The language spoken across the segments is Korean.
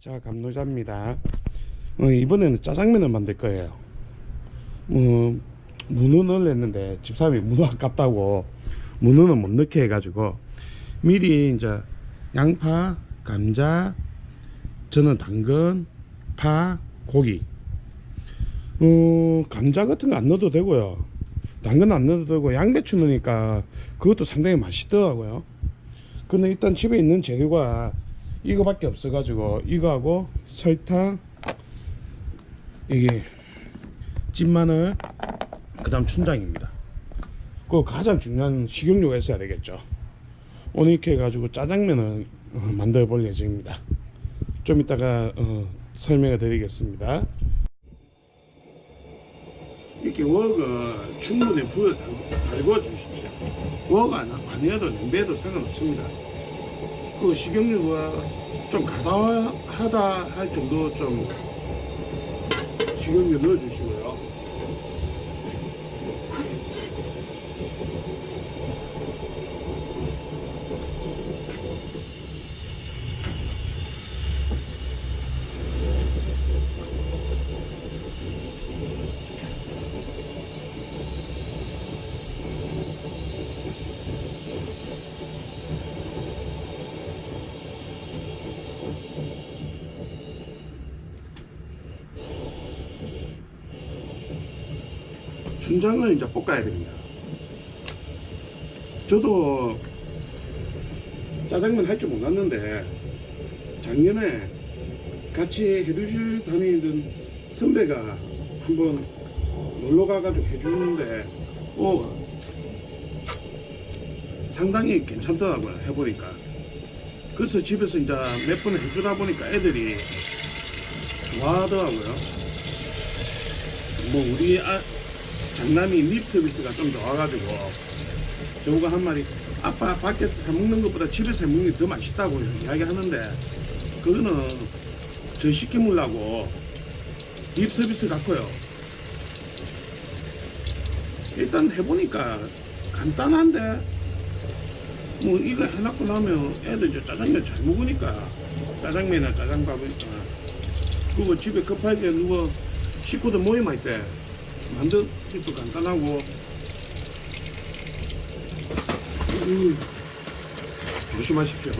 자, 감노자입니다. 어, 이번에는 짜장면을 만들 거예요. 어, 문어 넣으려는데 집사람이 문어 아깝다고 문어는 못 넣게 해가지고 미리 이제 양파, 감자, 저는 당근, 파, 고기. 어, 감자 같은 거 안 넣어도 되고요. 당근 안 넣어도 되고 양배추 넣으니까 그것도 상당히 맛있더라고요. 근데 일단 집에 있는 재료가 이거밖에 없어가지고 이거하고 설탕 이게 찐마늘 그 다음 춘장입니다. 그 가장 중요한 식용유가 있어야 되겠죠. 오늘 이렇게 해가지고 짜장면을 어, 만들어 볼 예정입니다. 좀 이따가 어, 설명을 드리겠습니다. 이렇게 웍을 충분히 불을 달궈 주십시오. 웍 안- 아니어도 냄비에도 상관없습니다 그 식용유가 좀 가다하다 할 정도 좀 식용유 넣어주시고 요. 춘장을 이제 볶아야 됩니다. 저도 짜장면 할 줄 몰랐는데 작년에 같이 해주실 다니던 선배가 한번 놀러 가가지고 해주는데 어 상당히 괜찮더라고요 해보니까 그래서 집에서 이제 몇 번 해주다 보니까 애들이 좋아하더라고요 뭐 우리 아, 장남이 립 서비스가 좀 좋아가지고 저우가 한 마리 아빠 밖에서 사 먹는 것보다 집에서 해 먹는 게 더 맛있다고 이야기 하는데 그거는 저 시켜 먹으려고 립 서비스 같고요. 일단 해보니까 간단한데 뭐 이거 해놓고 나면 애들 저 짜장면 잘 먹으니까 짜장면이나 짜장밥이니까 그리고 집에 급하게 누가 식구들 모임 할 때 만들기도 간단하고 음, 조심하십시오.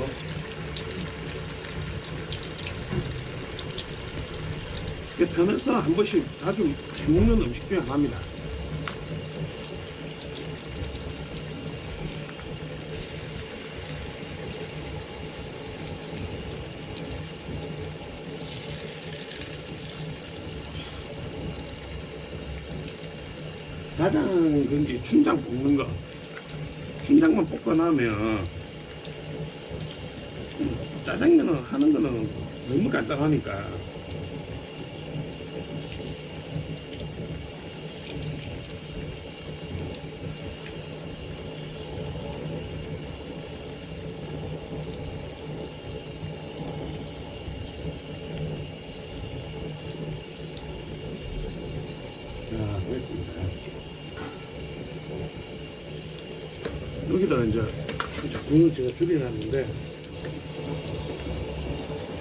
이게 편해서 한 번씩 자주 해먹는 음식 중에 하나입니다. 가장 그게 춘장 볶는 거. 춘장만 음, 짜장면을 하는 거는 너무 간단하니까. 자, 됐습니다. 여기다 이제 작품을 제가 줄여놨는데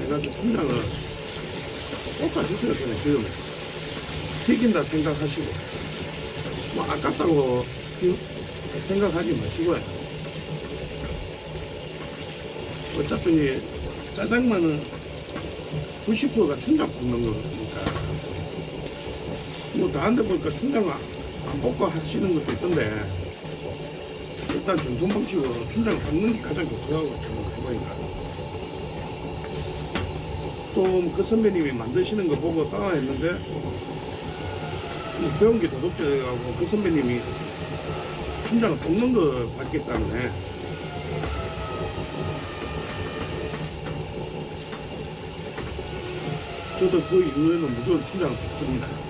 해가지고 춘장을 볶아주세요 그냥 지금. 튀긴다 생각하시고. 뭐 아깝다고 생각하지 마시고요. 어차피 짜장면은 90%가 춘장 볶는 거니까. 뭐 다른 데 보니까 춘장을 안 볶아 하시는 것도 있던데 일단 전통 방식으로 춘장을 볶는 게 가장 좋더라고요 저는 해보니까. 또 그 선배님이 만드시는 거 보고 따라 했는데 이 배운 게 도덕적이라고 그 선배님이 춘장을 볶는 거 봤기 때문에. 저도 그 이후에는 무조건 춘장을 볶습니다.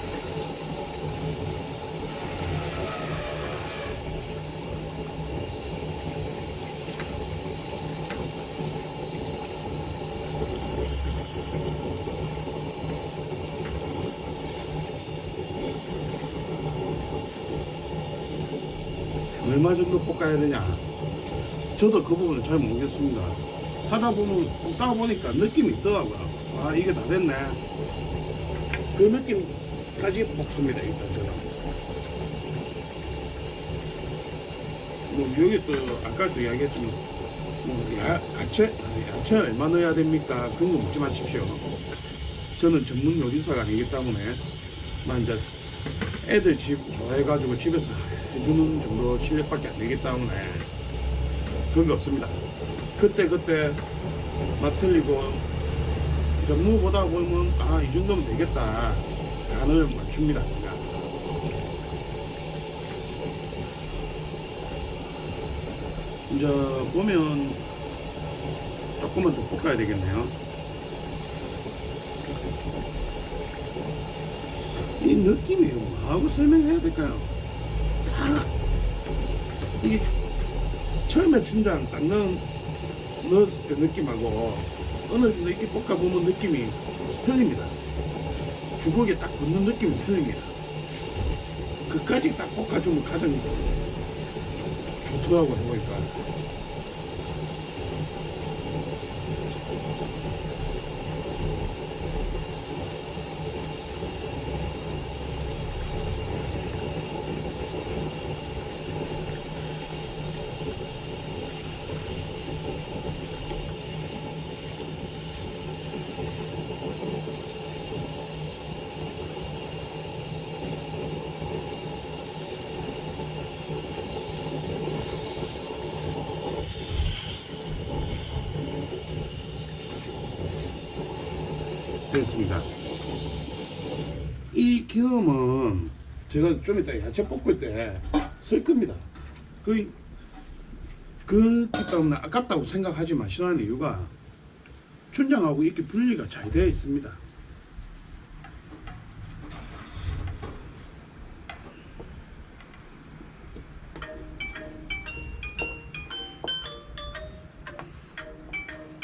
정도 볶아야 되냐? 저도 그 부분을 잘 모르겠습니다. 하다 보면 볶다 보니까 느낌이 있더라고요. 아 이게 다 됐네 그 느낌까지 볶습니다 일단 저는 뭐 여기 또 아까도 이야기했지만 뭐 야, 야채 야채 얼마 넣어야 됩니까 그런 거 묻지 마십시오 저는 전문 요리사가 아니기 때문에 만 이제 애들 집 좋아해가지고 집에서 해주는 정도 실력밖에 안 되기 때문에 그런 게 없습니다. 그때 그때 맛 틀리고 전무 보다 보면 아 이 정도면 되겠다. 간을 맞춥니다 이제 보면 조금만 더 볶아야 되겠네요. 이 느낌이 뭐하고 설명해야 될까요? 다 이게 처음에 춘장 딱 넣, 넣었을 때 느낌하고 어느 정도 이렇게 볶아보면 느낌이 틀립니다. 주걱에 딱 붙는 느낌이 틀립니다. 그까지 딱 볶아주면 가장 좋더라고 해보니까. 됐습니다. 이 기름은 제가 좀 이따 야채 볶을 때 쓸 겁니다. 그, 그렇기 때문에 아깝다고 생각하지 마시라는 이유가 춘장하고 이렇게 분리가 잘 되어 있습니다.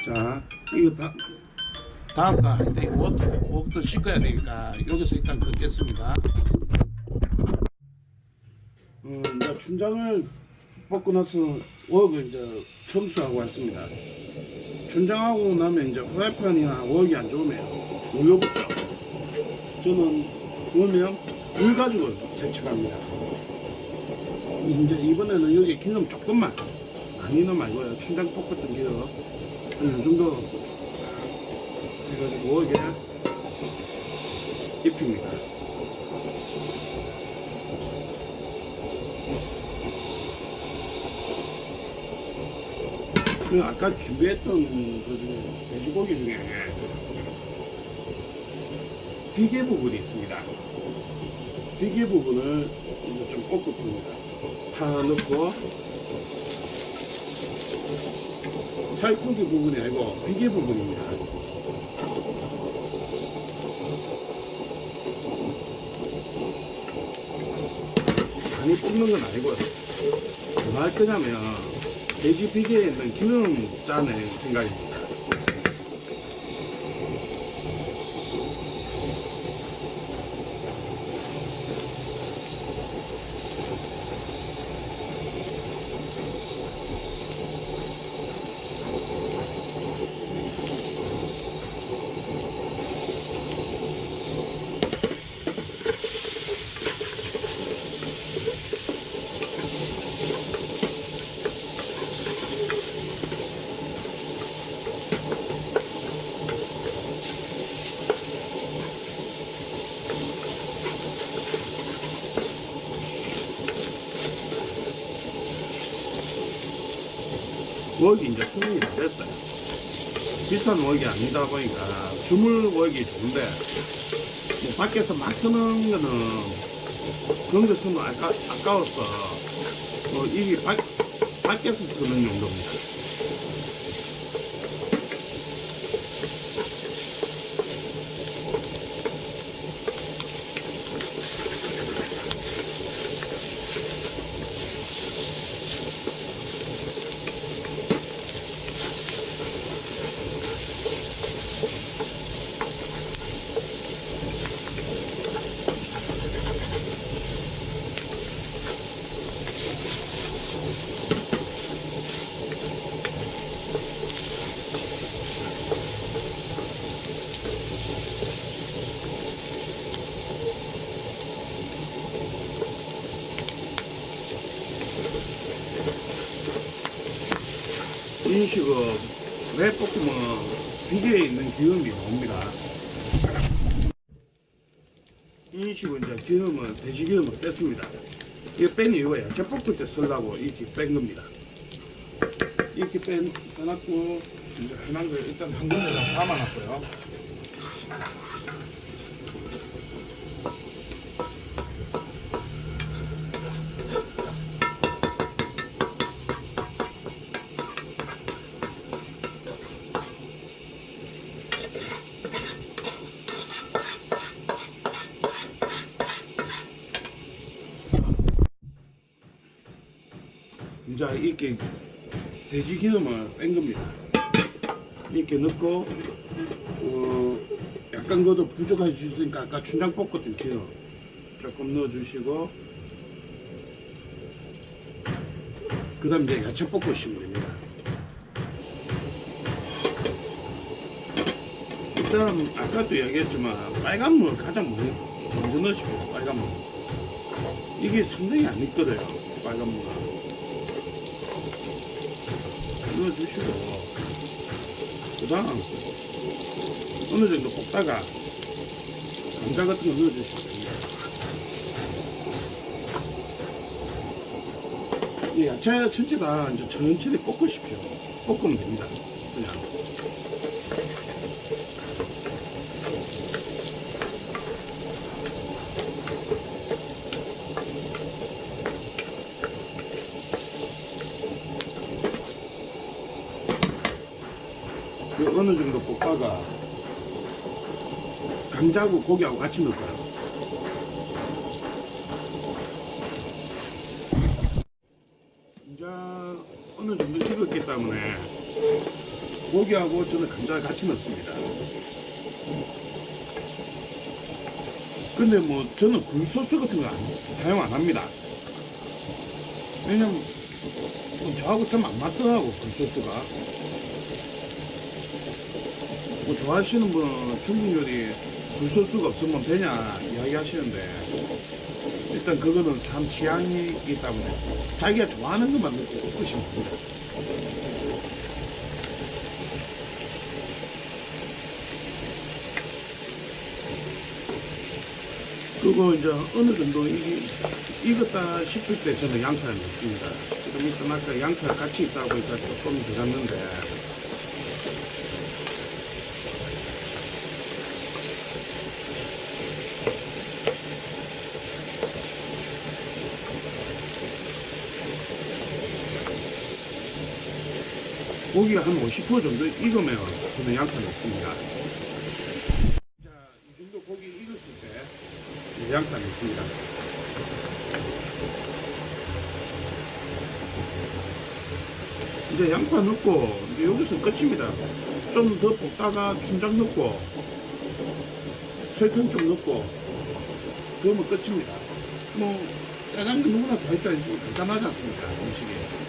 자, 이거 다, 다음과 할때 옷도, 옷도 씻어야 되니까 여기서 일단 긋겠습니다. 어, 이제 춘장을 벗고 나서 웍을 이제 청소하고 왔습니다. 춘장하고 나면 이제 프라이팬이나 웍이 안 좋으면 물로 붓죠. 저는 그러면 물 가지고 세척합니다. 이제 이번에는 여기 기름 조금만 많이 넣어 말고요. 춘장 볶았던 기름 한이 정도 해가지고 이게. 그 아까 준비했던 그 돼지고기 중에 비계 부분이 있습니다. 비계 부분을 이제 좀 볶아줍니다. 파 넣고 살코기 부분이 아니고 비계 부분입니다. 많이 볶는 건 아니고요. 뭐 할 거냐면 돼지 비계에 있는 기름 짜낼 생각입니다. 웍이 이제 수명이 다 됐어요. 비싼 웍이 아니다 보니까 주물 웍이 좋은데 뭐 밖에서 막 쓰는 거는 그런 거 쓰면 아까, 아까워서 뭐 이게 밖, 밖에서 쓰는 용도입니다. 이런 식으로 왜 볶으면 비계에 있는 기름이 나옵니다. 식으로 이제 기름을, 돼지 기름을 뺐습니다. 이거 뺀 이유가 야채 볶을 때 쓰려고 이렇게 뺀 겁니다. 이렇게 뺀, 빼놨고, 이제 해난 걸 일단 한 군데다 담아놨고요. 이렇게 돼지 기름을 뺀 겁니다. 이렇게 넣고, 어, 약간 그것도 부족할 수 있으니까 아까 춘장 볶았던 기름 조금 넣어주시고, 그 다음 이제 야채 볶으시면 됩니다. 일단 아까도 이야기했지만 빨간 물 가장 먼저, 넣으십시오. 빨간 물. 이게 상당히 안 익거든요. 빨간 물은. 넣어 주시고 그 다음 어느 정도 볶다가 감자 같은 거 넣어주시면 됩니다 이 야채 전체 다 이제 천천히 볶으십시오. 볶으면 됩니다. 그냥 그 어느 정도 볶다가 감자하고 고기하고 같이 넣을 거예요. 이제 어느 정도 익었기 때문에 고기하고 저는 감자를 같이 넣습니다. 근데 뭐 저는 굴소스 같은 거 안, 사용 안 합니다. 왜냐면 저하고 좀 안 맞더라고 굴소스가. 뭐 좋아하시는 분은 중국 요리 굴소스가 없으면 되냐 이야기 하시는데 일단 그거는 사람 취향이기 때문에 자기가 좋아하는 것만 넣고 볶으시면 됩니다. 그리고 이제 어느 정도 이, 익었다 싶을 때 저는 양파를 넣습니다. 좀 이따 아까 양파 같이 있다 보니까 조금 들어갔는데 고기가 한 50% 정도 익으면 저는 양파 넣습니다. 자, 이 정도 고기 익었을 때 양파 넣습니다. 이제 양파 넣고 이제 여기서 끝입니다. 좀 더 볶다가 춘장 넣고 설탕 좀 넣고 그러면 끝입니다. 뭐 짜장면 누구나 다 할 줄 알지 간단하지 않습니까 음식이.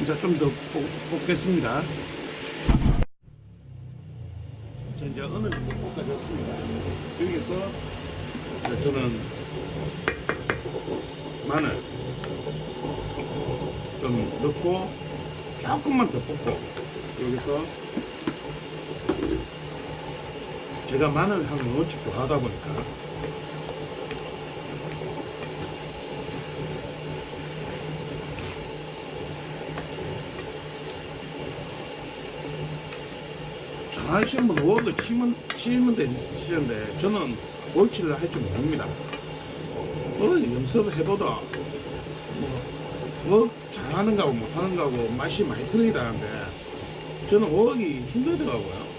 이제 좀더 볶겠습니다. 자, 이제 어느 정도 볶아졌습니다. 여기서 이제 저는 마늘 좀 넣고 조금만 더 볶고 여기서 제가 마늘 향을 워낙 좋아하다 보니까 하시는 분은 워낙 치면, 치면 되시는데 저는 옳지를 할 줄 모릅니다. 뭐 연습을 해보다 뭐, 뭐 잘하는 거하고 못하는 거하고 맛이 많이 틀리다는데 저는 워낙이 힘들더라고요.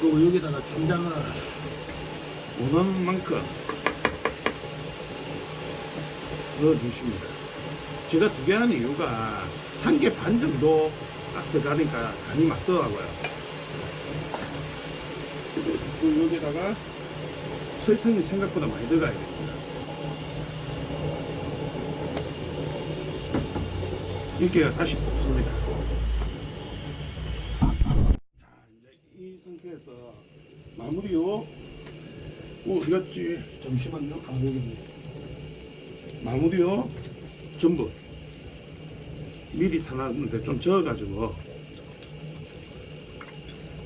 그리고 여기다가 춘장을 원하는 만큼 넣어주십니다. 제가 두 개 하는 이유가 한 개 반 정도 딱 들어가니까 간이 맞더라고요. 그리고 여기다가 설탕이 생각보다 많이 들어가야 됩니다. 이렇게 다시 볶습니다. 자, 이제 이 상태에서 마무리요. 어, 갔지? 잠시만요. 아, 여기 있네. 마무리요. 전분. 미리 타놨는데 좀 저어가지고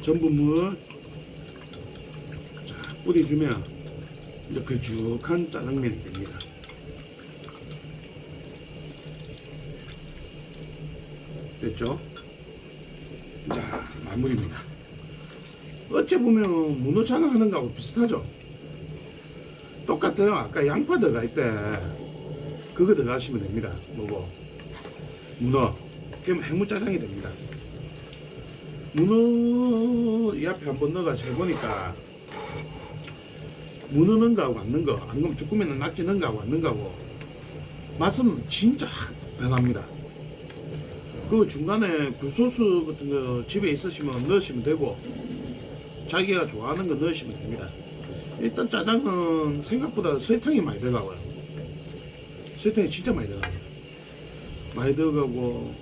전분물 자 뿌려주면 이제 걸쭉한 짜장면이 됩니다. 됐죠? 자 마무리입니다. 어째 보면 문어장어 하는 거하고 비슷하죠? 똑같아요. 아까 양파 들어갈 때 그거 들어가시면 됩니다. 뭐고 문어. 그럼 해무짜장이 됩니다. 문어 이 앞에 한번 넣어가지고 해보니까 문어 넣은 거하고 안 넣은 거, 안 그러면 주꾸미는 낙지 넣은 거하고 안 넣은 거하고 맛은 진짜 확 변합니다. 그 중간에 굴소스 같은 거 집에 있으시면 넣으시면 되고 자기가 좋아하는 거 넣으시면 됩니다. 일단 짜장은 생각보다 설탕이 많이 들어가고요. 설탕이 진짜 많이 들어가요. 많이 들어가고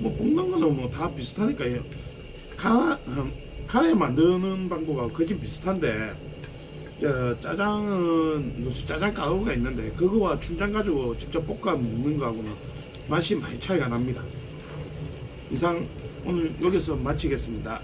뭐 볶는 거는 뭐 다 비슷하니까 요. 가 음, 가에 만드는 방법하고 거진 비슷한데 저 짜장은 무슨 짜장 가루가 있는데 그거와 춘장 가지고 직접 볶아 먹는 거하고는 맛이 많이 차이가 납니다. 이상 오늘 여기서 마치겠습니다.